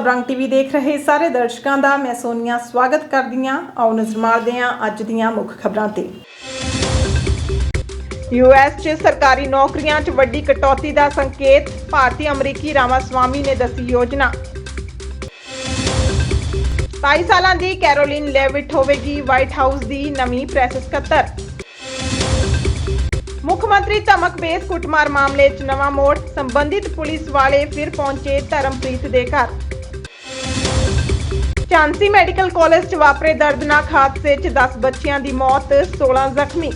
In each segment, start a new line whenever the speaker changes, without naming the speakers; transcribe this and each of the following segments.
ਸਬਰੰਗ TV ਦੇਖ ਰਹੇ ਸਾਰੇ ਦਰਸ਼ਕਾਂ ਦਾ ਮੈਂ ਸੋਨੀਆ ਸਵਾਗਤ ਕਰਦੀ ਹਾਂ। ਆਓ ਨਜ਼ਰ ਮਾਰਦੇ ਹਾਂ ਅੱਜ ਦੀਆਂ ਮੁੱਖ ਖਬਰਾਂ ਤੇ। ਯੂਐਸ 'ਚ ਸਰਕਾਰੀ ਨੌਕਰੀਆਂ 'ਚ ਵੱਡੀ ਕਟੌਤੀ ਦਾ ਸੰਕੇਤ, ਭਾਰਤੀ ਅਮਰੀਕੀ ਰਾਮਾਸਵਾਮੀ ਨੇ ਦੱਸੀ ਯੋਜਨਾ। 22 ਸਾਲਾਂ ਦੀ ਕੈਰੋਲਿਨ ਲੈਵਿਟ ਹੋਵੇਗੀ ਵਾਈਟ ਹਾਊਸ ਦੀ ਨਵੀਂ ਪ੍ਰੈਸ ਸਕੱਤਰ। ਮੁੱਖ ਮੰਤਰੀ ਧਮਕ ਬੇਸ ਕੁੱਟਮਾਰ ਮਾਮਲੇ 'ਚ ਨਵਾਂ ਮੋੜ, ਸੰਬੰਧਿਤ ਪੁਲਿਸ ਵਾਲੇ ਫਿਰ ਪਹੁੰਚੇ ਧਰਮਪ੍ਰੀਤ ਦੇ ਘਰ। ਝਾਂਸੀ ਮੈਡੀਕਲ ਕਾਲਜ 'ਚ ਵਾਪਰੇ ਦਰਦਨਾਕ ਹਾਦਸੇ 'ਚ 10 ਬੱਚਿਆਂ ਦੀ ਮੌਤ 16 ਜ਼ਖਮੀ।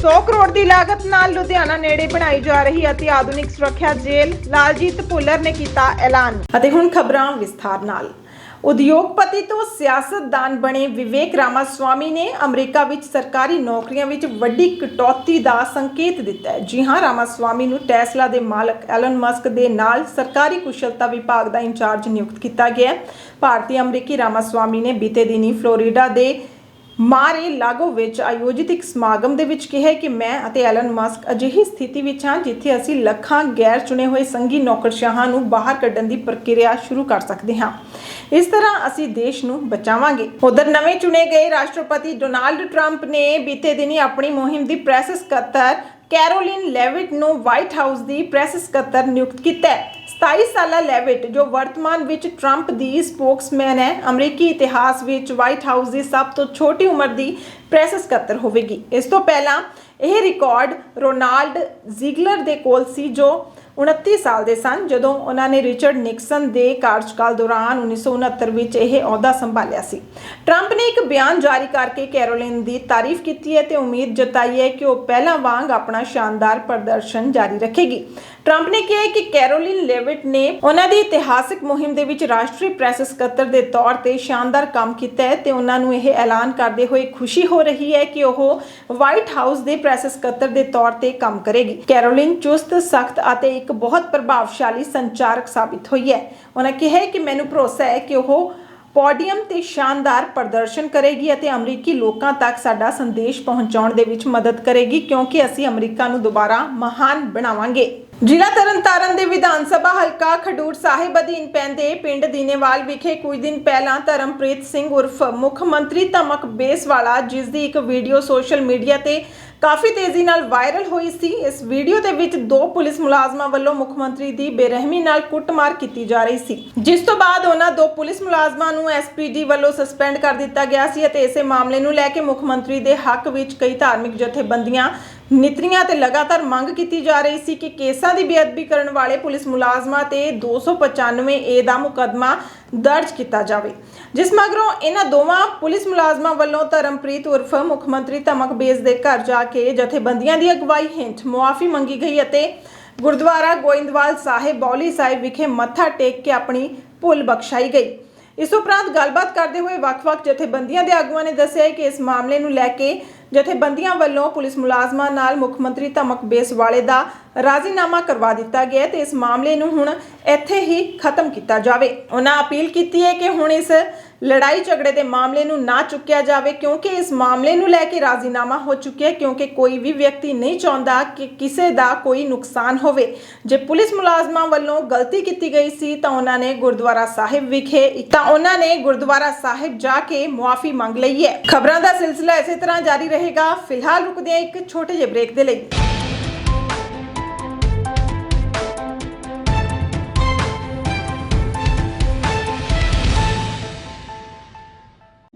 100 ਕਰੋੜ ਦੀ ਲਾਗਤ ਨਾਲ ਲੁਧਿਆਣਾ ਨੇੜੇ ਬਣਾਈ ਜਾ ਰਹੀ ਅਤੀ ਆਧੁਨਿਕ ਸੁਰੱਖਿਆ ਜੇਲ੍ਹ, ਲਾਲਜੀਤ ਭੁੱਲਰ ਨੇ ਕੀਤਾ ਐਲਾਨ। ਅਤੇ ਹੁਣ ਖਬਰਾਂ ਵਿਸਥਾਰ ਨਾਲ। ਉਦਯੋਗਪਤੀ ਤੋਂ ਸਿਆਸਤਦਾਨ ਬਣੇ ਵਿਵੇਕ ਰਾਮਾਸਵਾਮੀ ਨੇ ਅਮਰੀਕਾ ਵਿੱਚ ਸਰਕਾਰੀ ਨੌਕਰੀਆਂ ਵਿੱਚ ਵੱਡੀ ਕਟੌਤੀ ਦਾ ਸੰਕੇਤ ਦਿੱਤਾ ਹੈ। ਜੀ ਹਾਂ, ਰਾਮਾਸਵਾਮੀ ਨੂੰ ਟੈਸਲਾ ਦੇ ਮਾਲਕ ਐਲਨ ਮਸਕ ਦੇ ਨਾਲ ਸਰਕਾਰੀ ਕੁਸ਼ਲਤਾ ਵਿਭਾਗ ਦਾ ਇੰਚਾਰਜ ਨਿਯੁਕਤ ਕੀਤਾ ਗਿਆ ਹੈ। ਭਾਰਤੀ ਅਮਰੀਕੀ ਰਾਮਾਸਵਾਮੀ ਨੇ ਬੀਤੇ ਦਿਨੀ ਫਲੋਰੀਡਾ ਦੇ ਮਾਰੇ ਲਾਗੋ ਵਿੱਚ ਆਯੋਜਿਤ ਇੱਕ ਸਮਾਗਮ ਦੇ ਵਿੱਚ ਕਿਹਾ ਕਿ ਮੈਂ ਅਤੇ ਐਲਨ ਮਸਕ ਅਜਿਹੀ ਸਥਿਤੀ ਵਿੱਚ ਹਾਂ ਜਿੱਥੇ ਅਸੀਂ ਲੱਖਾਂ ਗੈਰ ਚੁਣੇ ਹੋਏ ਸੰਘੀ ਨੌਕਰਸ਼ਾਹਾਂ ਨੂੰ ਬਾਹਰ ਕੱਢਣ ਦੀ ਪ੍ਰਕਿਰਿਆ ਸ਼ੁਰੂ ਕਰ ਸਕਦੇ ਹਾਂ। ਇਸ ਤਰ੍ਹਾਂ ਅਸੀਂ ਦੇਸ਼ ਨੂੰ ਬਚਾਵਾਂਗੇ। ਉਧਰ ਨਵੇਂ ਚੁਣੇ ਗਏ ਰਾਸ਼ਟਰਪਤੀ ਡੋਨਾਲਡ ਟਰੰਪ ਨੇ ਬੀਤੇ ਦਿਨੀ ਆਪਣੀ ਮੁਹਿੰਮ ਦੀ ਪ੍ਰੈਸ ਸਕੱਤਰ ਕੈਰੋਲਿਨ ਲੈਵਿਟ ਨੂੰ ਵਾਈਟ ਹਾਊਸ ਦੀ ਪ੍ਰੈਸ ਸਕੱਤਰ ਨਿਯੁਕਤ ਕੀਤਾ ਹੈ। 27 ਸਾਲਾ ਲੈਵਿਟ, ਜੋ ਵਰਤਮਾਨ ਵਿੱਚ ਟਰੰਪ ਦੀ ਸਪੋਕਸਮੈਨ ਹੈ, ਅਮਰੀਕੀ ਇਤਿਹਾਸ ਵਿੱਚ ਵਾਈਟ ਹਾਊਸ ਦੀ ਸਭ ਤੋਂ ਛੋਟੀ ਉਮਰ ਦੀ ਪ੍ਰੈਸ ਸਕੱਤਰ ਹੋਵੇਗੀ। ਇਸ ਤੋਂ ਪਹਿਲਾਂ ਇਹ ਰਿਕਾਰਡ ਰੋਨਾਲਡ ਜ਼ਿਗਲਰ ਦੇ ਕੋਲ ਸੀ, ਜੋ 29 ਸਾਲ ਦੇ ਸਨ ਜਦੋਂ ਉਹਨਾਂ ਨੇ ਰਿਚਰਡ ਨਿਕਸਨ ਦੇ ਕਾਰਜਕਾਲ ਦੌਰਾਨ 1969 ਵਿੱਚ ਇਹ ਅਹੁਦਾ ਸੰਭਾਲਿਆ ਸੀ। ਟਰੰਪ ਨੇ ਇੱਕ ਬਿਆਨ ਜਾਰੀ ਕਰਕੇ ਕੈਰੋਲਿਨ ਦੀ ਤਾਰੀਫ ਕੀਤੀ ਹੈ ਤੇ ਉਮੀਦ ਜਤਾਈ ਹੈ ਕਿ ਉਹ ਪਹਿਲਾਂ ਵਾਂਗ ਆਪਣਾ ਸ਼ਾਨਦਾਰ ਪ੍ਰਦਰਸ਼ਨ ਜਾਰੀ ਰੱਖੇਗੀ। ਟਰੰਪ ਨੇ ਕਿਹਾ ਕਿ ਕੈਰੋਲਿਨ ਲੈਵਿਟ ਨੇ ਉਹਨਾਂ ਦੀ ਇਤਿਹਾਸਕ ਮੁਹਿੰਮ ਦੇ ਵਿੱਚ ਰਾਸ਼ਟਰੀ ਪ੍ਰੈਸ ਸਕੱਤਰ ਦੇ ਤੌਰ ਤੇ ਸ਼ਾਨਦਾਰ ਕੰਮ ਕੀਤਾ ਹੈ ਤੇ ਉਹਨਾਂ ਨੂੰ ਇਹ ਐਲਾਨ ਕਰਦੇ ਹੋਏ ਖੁਸ਼ੀ ਹੋ ਰਹੀ ਹੈ ਕਿ ਉਹ ਵਾਈਟ ਹਾਊਸ ਦੇ ਪ੍ਰੈਸ ਸਕੱਤਰ ਦੇ ਤੌਰ ਤੇ ਕੰਮ ਕਰੇਗੀ। ਕੈਰੋਲਿਨ ਚੁਸਤ, ਸਖਤ ਅਤੇ ਇੱਕ ਬਹੁਤ ਪ੍ਰਭਾਵਸ਼ਾਲੀ ਸੰਚਾਰਕ ਸਾਬਿਤ ਹੋਈ ਹੈ। ਉਹਨਾਂ ਕਿਹਾ ਕਿ ਮੈਨੂੰ ਭਰੋਸਾ ਹੈ ਕਿ ਉਹ ਪੋਡੀਅਮ ਤੇ ਸ਼ਾਨਦਾਰ ਪ੍ਰਦਰਸ਼ਨ ਕਰੇਗੀ ਅਤੇ ਅਮਰੀਕੀ ਲੋਕਾਂ ਤੱਕ ਸਾਡਾ ਸੰਦੇਸ਼ ਪਹੁੰਚਾਉਣ ਦੇ ਵਿੱਚ ਮਦਦ ਕਰੇਗੀ, ਕਿਉਂਕਿ ਅਸੀਂ ਅਮਰੀਕਾ ਨੂੰ ਦੁਬਾਰਾ ਮਹਾਨ ਬਣਾਵਾਂਗੇ। ਜ਼ਿਲ੍ਹਾ ਤਰਨਤਾਰਨ ਦੇ ਵਿਧਾਨ ਸਭਾ ਹਲਕਾ ਖਡੂਰ ਸਾਹਿਬ ਅਧੀਨ ਪੈਂਦੇ ਪਿੰਡ ਦੀਨੇਵਾਲ ਵਿਖੇ ਕੁਝ ਦਿਨ ਪਹਿਲਾਂ ਧਰਮਪ੍ਰੀਤ ਸਿੰਘ ਉਰਫ ਮੁੱਖ ਮੰਤਰੀ ਧਮਕ ਬੇਸਵਾਲਾ ਜਿਸ ਦੀ ਇੱਕ ਵੀਡੀਓ ਸੋਸ਼ਲ ਮੀਡੀਆ ਤੇ ਕਾਫੀ ਤੇਜ਼ੀ ਨਾਲ ਵਾਇਰਲ ਹੋਈ ਸੀ। ਇਸ ਵੀਡੀਓ ਦੇ ਵਿੱਚ ਦੋ ਪੁਲਿਸ ਮੁਲਾਜ਼ਮਾਂ ਵੱਲੋਂ ਮੁੱਖ ਮੰਤਰੀ ਦੀ ਬੇਰਹਿਮੀ ਨਾਲ ਕੁੱਟਮਾਰ ਕੀਤੀ ਜਾ ਰਹੀ ਸੀ। ਜਿਸ ਤੋਂ ਬਾਅਦ ਉਹਨਾਂ ਦੋ ਪੁਲਿਸ ਮੁਲਾਜ਼ਮਾਂ ਨੂੰ ਐਸਪੀਡੀ ਵੱਲੋਂ ਸਸਪੈਂਡ ਕਰ ਦਿੱਤਾ ਗਿਆ ਸੀ ਅਤੇ ਇਸੇ ਮਾਮਲੇ ਨੂੰ ਲੈ ਕੇ ਮੁੱਖ ਮੰਤਰੀ ਦੇ ਹੱਕ ਵਿੱਚ ਕਈ ਧਾਰਮਿਕ ਜਥੇਬੰਦੀਆਂ ਨਿਤਰੀਆਂ ਤੇ ਲਗਾਤਾਰ ਮੰਗ ਕੀਤੀ ਜਾ ਰਹੀ ਸੀ ਕਿ ਕੇਸਾਂ ਦੀ ਬੇਅਦਬੀ ਕਰਨ ਵਾਲੇ ਪੁਲਿਸ ਮੁਲਾਜ਼ਮਾਂ ਤੇ 295 ਏ ਦਾ ਮੁਕੱਦਮਾ ਦਰਜ ਕੀਤਾ ਜਾਵੇ, ਜਿਸ ਮਗਰੋਂ ਇਹਨਾਂ ਦੋਵਾਂ ਪੁਲਿਸ ਮੁਲਾਜ਼ਮਾਂ ਵੱਲੋਂ ਧਰਮਪ੍ਰੀਤ ਉਰਫ ਮੁੱਖ ਮੰਤਰੀ ਧਮਕ ਬੇਸ ਦੇ ਘਰ ਜਾ ਕੇ ਜਥੇਬੰਦੀਆਂ ਦੀ ਅਗਵਾਈ ਹੇਠ ਮੁਆਫੀ ਮੰਗੀ ਗਈ ਅਤੇ ਗੁਰਦੁਆਰਾ ਗੋਇੰਦਵਾਲ ਸਾਹਿਬ ਬੌਲੀ ਸਾਹਿਬ ਵਿਖੇ ਮੱਥਾ ਟੇਕ ਕੇ ਆਪਣੀ ਭੁੱਲ ਬਖਸ਼ਾਈ ਗਈ। ਇਸ ਉਪਰੰਤ ਗੱਲਬਾਤ ਕਰਦੇ ਹੋਏ ਵੱਖ-ਵੱਖ ਜਥੇਬੰਦੀਆਂ ਦੇ ਆਗੂਆਂ ਨੇ ਦੱਸਿਆ ਕਿ ਇਸ ਮਾਮਲੇ ਨੂੰ ਲੈ ਕੇ ਜਥੇਬੰਦੀਆਂ ਵੱਲੋਂ ਪੁਲਿਸ ਮੁਲਾਜ਼ਮਾਂ ਨਾਲ ਮੁੱਖ ਮੰਤਰੀ ਧਮਕ ਬੇਸਵਾਲੇ ਦਾ ਰਾਜ਼ੀਨਾਮਾ ਕਰਵਾ ਦਿੱਤਾ ਗਿਆ ਹੈ ਤੇ ਇਸ ਮਾਮਲੇ ਨੂੰ ਹੁਣ ਇੱਥੇ ਹੀ ਖਤਮ ਕੀਤਾ ਜਾਵੇ। ਉਹਨਾਂ ਅਪੀਲ ਕੀਤੀ ਹੈ ਕਿ ਹੁਣ ਇਸ ਲੜਾਈ ਝਗੜੇ ਦੇ ਮਾਮਲੇ ਨੂੰ ਨਾ ਚੁੱਕਿਆ ਜਾਵੇ, ਕਿਉਂਕਿ ਇਸ ਮਾਮਲੇ ਨੂੰ ਲੈ ਕੇ ਰਾਜ਼ੀਨਾਮਾ ਹੋ ਚੁੱਕਿਆ ਕਿਉਂਕਿ ਕੋਈ ਵੀ ਵਿਅਕਤੀ ਨਹੀਂ ਚਾਹੁੰਦਾ ਕਿ ਕਿਸੇ ਦਾ ਕੋਈ ਨੁਕਸਾਨ ਹੋਵੇ। ਜੇ ਪੁਲਿਸ ਮੁਲਾਜ਼ਮਾਂ ਵੱਲੋਂ ਗਲਤੀ ਕੀਤੀ ਗਈ ਸੀ, ਤਾਂ ਉਹਨਾਂ ਨੇ ਗੁਰਦੁਆਰਾ ਸਾਹਿਬ ਵਿਖੇ ਤਾਂ ਉਹਨਾਂ ਨੇ ਗੁਰਦੁਆਰਾ ਸਾਹਿਬ ਜਾ ਕੇ ਮੁਆਫੀ ਮੰਗ ਲਈ ਹੈ। ਖਬਰਾਂ ਦਾ ਸਿਲਸਿਲਾ ਇਸੇ ਤਰ੍ਹਾਂ ਜਾਰੀ ਰਹੇਗਾ। ਫਿਲਹਾਲ ਰੁਕਦੇ ਹਾਂ ਇੱਕ ਛੋਟੇ ਜਿਹੇ ਬ੍ਰੇਕ ਦੇ ਲਈ।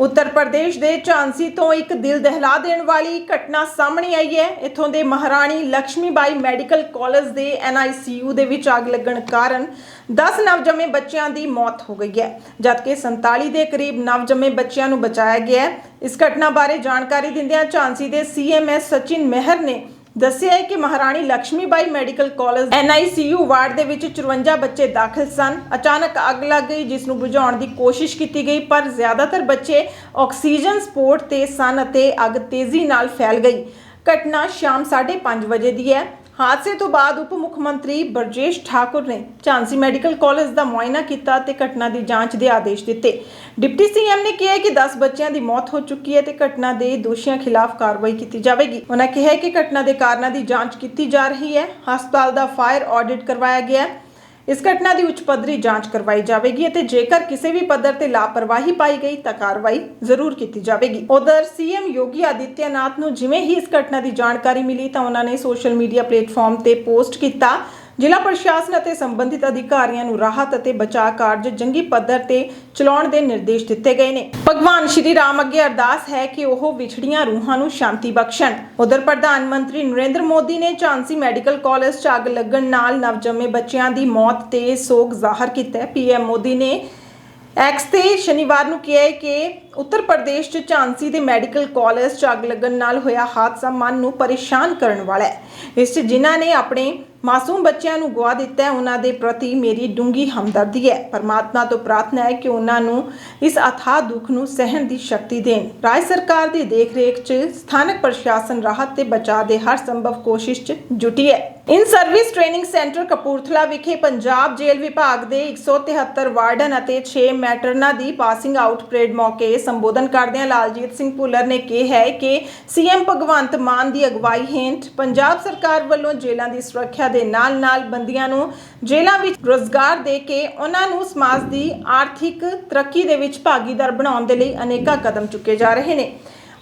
ਉੱਤਰ ਪ੍ਰਦੇਸ਼ ਦੇ ਝਾਂਸੀ ਤੋਂ ਇੱਕ ਦਿਲ ਦਹਿਲਾ ਦੇਣ ਵਾਲੀ ਘਟਨਾ ਸਾਹਮਣੇ ਆਈ ਹੈ। ਇੱਥੋਂ ਦੇ ਮਹਾਰਾਣੀ ਲక్ష్ਮੀਬਾਈ ਮੈਡੀਕਲ ਕਾਲਜ ਦੇ ਐਨਆਈਸੀਯੂ ਦੇ ਵਿੱਚ ਅੱਗ ਲੱਗਣ ਕਾਰਨ 10 ਨਵਜੰਮੇ ਬੱਚਿਆਂ ਦੀ ਮੌਤ ਹੋ ਗਈ ਹੈ, ਜਦਕਿ 47 ਦੇ ਕਰੀਬ ਨਵਜੰਮੇ ਬੱਚਿਆਂ ਨੂੰ ਬਚਾਇਆ ਗਿਆ ਹੈ। ਇਸ ਘਟਨਾ ਬਾਰੇ ਜਾਣਕਾਰੀ ਦਿੰਦਿਆਂ ਝਾਂਸੀ ਦੇ ਸੀਐਮਐਸ ਸਚਿਨ ਮਹਿਰ ਨੇ ਦੱਸਿਆ ਹੈ ਕਿ Maharani Lakshmibai medical college NICU ward ਦੇ ਵਿੱਚ 54 ਬੱਚੇ ਦਾਖਲ ਸਨ। ਅਚਾਨਕ ਅੱਗ ਲੱਗ ਗਈ, ਜਿਸ ਨੂੰ ਬੁਝਾਉਣ ਦੀ ਕੋਸ਼ਿਸ਼ ਕੀਤੀ ਗਈ, ਪਰ ਜ਼ਿਆਦਾਤਰ ਬੱਚੇ ਆਕਸੀਜਨ ਸਪੋਰਟ ਤੇ ਸਨ ਅਤੇ ਅੱਗ ਤੇਜ਼ੀ ਨਾਲ ਫੈਲ ਗਈ। ਘਟਨਾ ਸ਼ਾਮ 5:30 ਵਜੇ ਦੀ ਹੈ। ਹਾਦਸੇ ਤੋਂ ਬਾਅਦ ਉਪ ਮੁੱਖ ਮੰਤਰੀ ਬਰਜੇਸ਼ ਠਾਕੁਰ ਨੇ ਝਾਂਸੀ ਮੈਡੀਕਲ ਕਾਲਜ ਦਾ ਮੁਆਇਨਾ ਕੀਤਾ ਤੇ ਘਟਨਾ ਦੀ ਜਾਂਚ ਦੇ ਆਦੇਸ਼ ਦਿੱਤੇ। ਡਿਪਟੀ ਸੀਐਮ ਨੇ ਕਿਹਾ ਕਿ 10 ਬੱਚਿਆਂ ਦੀ ਮੌਤ ਹੋ ਚੁੱਕੀ ਹੈ ਤੇ ਘਟਨਾ ਦੇ ਦੋਸ਼ੀਆਂ ਖਿਲਾਫ ਕਾਰਵਾਈ ਕੀਤੀ ਜਾਵੇਗੀ। ਉਹਨਾਂ ਕਿਹਾ ਕਿ ਘਟਨਾ ਦੇ ਕਾਰਨਾਂ ਦੀ ਜਾਂਚ ਕੀਤੀ ਜਾ ਰਹੀ ਹੈ। ਹਸਪਤਾਲ ਦਾ ਫਾਇਰ ਆਡਿਟ ਕਰਵਾਇਆ ਗਿਆ ਹੈ। ਇਸ ਘਟਨਾ ਦੀ ਉੱਚ ਪੱਧਰੀ ਜਾਂਚ ਕਰਵਾਈ ਜਾਵੇਗੀ ਅਤੇ ਜੇਕਰ ਕਿਸੇ ਵੀ ਪੱਧਰ ਤੇ ਲਾਪਰਵਾਹੀ ਪਾਈ ਗਈ ਤਾਂ ਕਾਰਵਾਈ ਜ਼ਰੂਰ ਕੀਤੀ ਜਾਵੇਗੀ। ਉਧਰ ਸੀਐਮ ਯੋਗੀ ਆਦਿੱਤਿਆਨਾਥ ਨੂੰ ਜਿਵੇਂ ਹੀ ਇਸ ਘਟਨਾ ਦੀ ਜਾਣਕਾਰੀ ਮਿਲੀ ਤਾਂ ਉਹਨਾਂ ਨੇ ਸੋਸ਼ਲ ਮੀਡੀਆ ਪਲੇਟਫਾਰਮ ਤੇ ਪੋਸਟ ਕੀਤਾ ਜ਼ਿਲ੍ਹਾ ਪ੍ਰਸ਼ਾਸਨ ਅਤੇ ਸੰਬੰਧਿਤ ਅਧਿਕਾਰੀਆਂ ਨੂੰ ਰਾਹਤ ਅਤੇ ਬਚਾਅ ਕਾਰਜ ਜੰਗੀ ਪੱਧਰ ਤੇ ਚਲਾਉਣ ਦੇ ਨਿਰਦੇਸ਼ ਦਿੱਤੇ ਗਏ ਨੇ। ਭਗਵਾਨ ਸ਼੍ਰੀ ਰਾਮ ਅੱਗੇ ਅਰਦਾਸ ਹੈ ਕਿ ਉਹ ਵਿਛੜੀਆਂ ਰੂਹਾਂ ਨੂੰ ਸ਼ਾਂਤੀ ਬਖਸ਼ਣ। ਉਧਰ ਪ੍ਰਧਾਨ ਮੰਤਰੀ ਨਰਿੰਦਰ ਮੋਦੀ ਨੇ ਝਾਂਸੀ ਮੈਡੀਕਲ ਕਾਲਜ 'ਚ ਅੱਗ ਲੱਗਣ ਨਾਲ ਨਵਜੰਮੇ ਬੱਚਿਆਂ ਦੀ ਮੌਤ ਤੇ ਸੋਗ ਜ਼ਾਹਰ ਕੀਤਾ ਹੈ। ਪੀਐਮ ਮੋਦੀ ਨੇ ਐਕਸ ਤੇ ਸ਼ਨੀਵਾਰ ਨੂੰ ਕਿਹਾ ਹੈ ਕਿ ਉੱਤਰ ਪ੍ਰਦੇਸ਼ 'ਚ ਝਾਂਸੀ ਦੇ ਮੈਡੀਕਲ ਕਾਲਜ 'ਚ ਅੱਗ ਲੱਗਣ ਨਾਲ ਹੋਇਆ ਹਾਦਸਾ ਮਨ ਨੂੰ ਪਰੇਸ਼ਾਨ ਕਰਨ ਵਾਲਾ ਹੈ। ਇਸ 'ਚ ਜਿਨ੍ਹਾਂ ਨੇ ਆਪਣੇ ਮਾਸੂਮ ਬੱਚਿਆਂ ਨੂੰ ਗਵਾ ਦਿੱਤਾ ਹੈ, ਉਹਨਾਂ ਦੇ ਪ੍ਰਤੀ ਮੇਰੀ ਡੂੰਗੀ ਹਮਦਰਦੀ ਹੈ। ਪਰਮਾਤਮਾ ਤੋਂ ਪ੍ਰਾਰਥਨਾ ਹੈ ਕਿ ਉਹਨਾਂ ਨੂੰ ਇਸ ਅਥਾਹ ਦੁੱਖ ਨੂੰ ਸਹਿਣ ਦੀ ਸ਼ਕਤੀ ਦੇਣ। ਰਾਜ ਸਰਕਾਰ ਦੀ ਦੇਖਰੇਖ 'ਚ ਸਥਾਨਕ ਪ੍ਰਸ਼ਾਸਨ ਰਾਹਤ ਤੇ ਬਚਾਅ ਦੇ ਹਰ ਸੰਭਵ ਕੋਸ਼ਿਸ਼ 'ਚ ਜੁਟੀ ਹੈ। In service training centre Kapurthala ਵਿਖੇ ਪੰਜਾਬ ਜੇਲ੍ਹ ਵਿਭਾਗ ਦੇ 173 ਵਾਰਡਨ ਅਤੇ 6 ਮੈਟਰਨਾਂ ਦੀ ਪਾਸਿੰਗ ਆਊਟ ਪਰੇਡ ਮੌਕੇ ਸੰਬੋਧਨ ਕਰਦਿਆਂ ਲਾਲਜੀਤ ਸਿੰਘ ਭੁੱਲਰ ਨੇ ਕਿਹਾ ਹੈ ਕਿ ਸੀਐਮ ਭਗਵੰਤ ਮਾਨ ਦੀ ਅਗਵਾਈ ਹੇਠ ਪੰਜਾਬ ਸਰਕਾਰ ਵੱਲੋਂ ਜੇਲ੍ਹਾਂ ਦੀ ਸੁਰੱਖਿਆ ਦੇ ਨਾਲ-ਨਾਲ ਬੰਦੀਆਂ ਨੂੰ ਜੇਲ੍ਹਾਂ ਵਿੱਚ ਰੋਜ਼ਗਾਰ ਦੇ ਕੇ ਉਹਨਾਂ ਨੂੰ ਸਮਾਜ ਦੀ ਆਰਥਿਕ ਤਰੱਕੀ ਦੇ ਵਿੱਚ ਭਾਗੀਦਾਰ ਬਣਾਉਣ ਦੇ ਲਈ ਅਨੇਕਾਂ ਕਦਮ ਚੁੱਕੇ ਜਾ ਰਹੇ ਨੇ।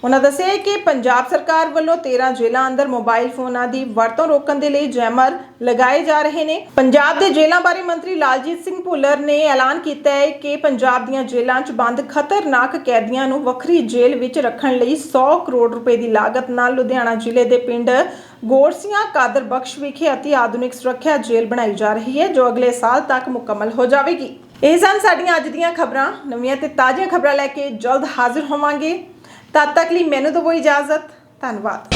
ਉਹਨਾਂ ਦੱਸਿਆ ਕਿ ਪੰਜਾਬ ਸਰਕਾਰ ਵੱਲੋਂ 13 ਜੇਲ੍ਹਾਂ ਅੰਦਰ ਮੋਬਾਈਲ ਫੋਨਾਂ ਦੀ ਵਰਤੋਂ ਰੋਕਣ ਦੇ ਲਈ ਜੈਮਰ ਲਗਾਏ ਜਾ ਰਹੇ ਨੇ। ਪੰਜਾਬ ਦੇ ਜੇਲ੍ਹਾਂ ਬਾਰੇ ਮੰਤਰੀ ਲਾਲਜੀਤ ਸਿੰਘ ਭੁੱਲਰ ਨੇ ਐਲਾਨ ਕੀਤਾ ਹੈ ਕਿ ਪੰਜਾਬ ਦੀਆਂ ਜੇਲ੍ਹਾਂ 'ਚ ਬੰਦ ਖਤਰਨਾਕ ਕੈਦੀਆਂ ਨੂੰ ਵੱਖਰੀ ਜੇਲ੍ਹ ਵਿੱਚ ਰੱਖਣ ਲਈ 100 ਕਰੋੜ ਰੁਪਏ ਦੀ ਲਾਗਤ ਨਾਲ ਲੁਧਿਆਣਾ ਜ਼ਿਲ੍ਹੇ ਦੇ ਪਿੰਡ ਗੋਰਸੀਆਂ ਕਾਦਰ ਬਖਸ਼ ਵਿਖੇ ਅਤੀ ਆਧੁਨਿਕ ਸੁਰੱਖਿਆ ਜੇਲ੍ਹ ਬਣਾਈ ਜਾ ਰਹੀ ਹੈ, ਜੋ ਅਗਲੇ ਸਾਲ ਤੱਕ ਮੁਕੰਮਲ ਹੋ ਜਾਵੇਗੀ। ਇਹ ਸਨ ਸਾਡੀਆਂ ਅੱਜ ਦੀਆਂ ਖਬਰਾਂ। ਨਵੀਆਂ ਤੇ ਤਾਜ਼ੀਆਂ ਖਬਰਾਂ ਲੈ ਕੇ ਜਲਦ ਹਾਜ਼ਰ ਹੋਵਾਂਗੇ। ਤਦ ਤੱਕ ਲਈ ਮੈਨੂੰ ਦਿਓ ਇਜਾਜ਼ਤ। ਧੰਨਵਾਦ।